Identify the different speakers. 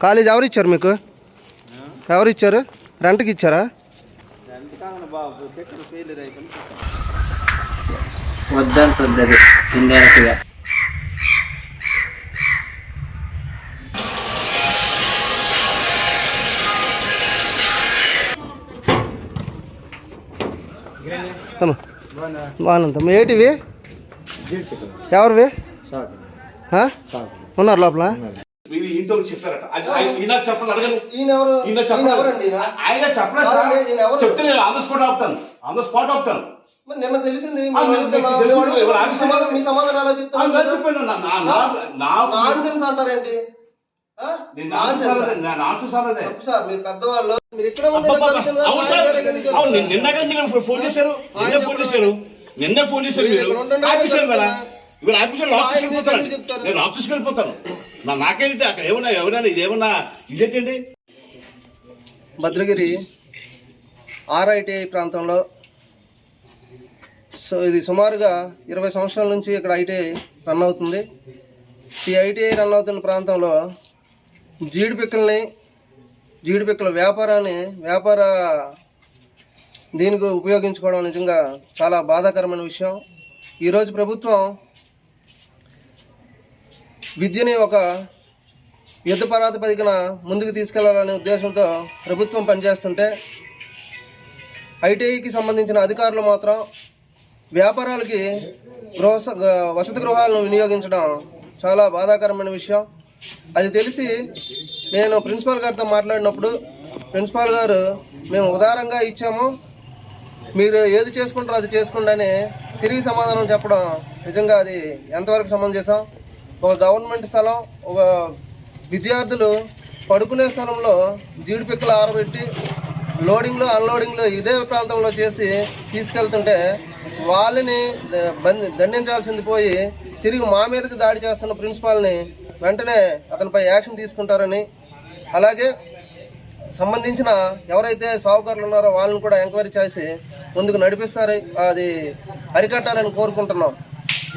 Speaker 1: College ఎవరు ఇచ్చారు మీకు ఎవరు ఇచ్చారు రెంట్కి ఇచ్చారా
Speaker 2: వద్దంటుంది
Speaker 1: బాగానంతమ్మ ఏంటివి? ఎవరివి? ఉన్నారు లోపల?
Speaker 3: మీరు ఈయనతో చెప్పారట. అది ఆయన- ఈయన చెప్పాలి అడగను.
Speaker 1: ఈయన ఎవరు?
Speaker 3: ఈయన చెప్పలేదు ఆయన చెప్పలేదు సార్?
Speaker 1: కాదండి, ఈయన ఎవరు?
Speaker 3: చెప్తే నేను ఆన్ ద స్పాట్ ఆపుతాను. ఆన్ ద స్పాట్ ఆపుతాను.
Speaker 1: మరి నిన్న తెలిసింది? సమాధానం మీ సమాధానం ఎలా
Speaker 3: ఆ, నేను
Speaker 1: చెప్తారు
Speaker 3: చెప్పాను నా- నా- నా- నా-
Speaker 1: నాన్ సెన్స్ అంటారేంటి? పెద్దవాళ్ళు మీరు
Speaker 3: నిన్నగా ఫోన్ చేశారు. నిన్న ఫోన్ చేశారు. నిన్న ఫోన్ చేశారు
Speaker 1: మీరు
Speaker 3: మీరు.
Speaker 1: ఇక్కడ ఉండండి,
Speaker 3: ఆఫీసర్
Speaker 1: ఆయన
Speaker 3: కదా
Speaker 1: చెప్తారా?
Speaker 3: ఇప్పుడు ఆఫీసర్
Speaker 1: ఆయన
Speaker 3: ఆఫీస్కి వెళ్ళిపోతాను? నేను ఆఫీస్కి వెళ్ళిపోతాను. నా నాకేంటి అక్కడ ఏమన్నా ఎవరైనా ఇదేమన్నా ఇదేంటండి?
Speaker 1: భద్రగిరి ఆర్ఐటిఐ ప్రాంతంలో సో ఇది సుమారుగా ఇరవై సంవత్సరాల నుంచి ఇక్కడ ఐటీఐ రన్ అవుతుంది. ఈ ఐటీఐ రన్ అవుతున్న ప్రాంతంలో జీడిపిక్కల్ని జీడిపిక్కల వ్యాపారాన్ని వ్యాపార దీనికి ఉపయోగించుకోవడం నిజంగా చాలా బాధాకరమైన విషయం. ఈరోజు ప్రభుత్వం విద్యని ఒక యుద్ధ ప్రాతిపదికన ముందుకు తీసుకెళ్ళాలనే ఉద్దేశంతో ప్రభుత్వం పనిచేస్తుంటే ఐటీఐకి సంబంధించిన అధికారులు మాత్రం వ్యాపారాలకి గృహ వసతి గృహాలను వినియోగించడం చాలా బాధాకరమైన విషయం. అది తెలిసి నేను ప్రిన్సిపాల్ గారితో మాట్లాడినప్పుడు ప్రిన్సిపాల్ గారు మేము ఉదారంగా ఇచ్చాము. మీరు ఏది చేసుకుంటారో అది చేసుకోండి అని తిరిగి సమాధానం చెప్పడం నిజంగా అది ఎంతవరకు సమంజసం ఒక గవర్నమెంట్ స్థలం ఒక విద్యార్థులు పడుకునే స్థలంలో జీడిపిక్కలు ఆరబెట్టి లోడింగ్లో అన్లోడింగ్లో ఇదే ప్రాంతంలో చేసి తీసుకెళ్తుంటే వాళ్ళని ద- దండించాల్సింది పోయి తిరిగి మా మీదకి దాడి చేస్తున్న ప్రిన్సిపాల్ని వెంటనే అతనిపై యాక్షన్ తీసుకుంటారని అలాగే సంబంధించిన ఎవరైతే సాహుకారులు ఉన్నారో వాళ్ళని కూడా ఎంక్వైరీ చేసి ముందుకు నడిపిస్తారు అది అరికట్టాలని కోరుకుంటున్నాం.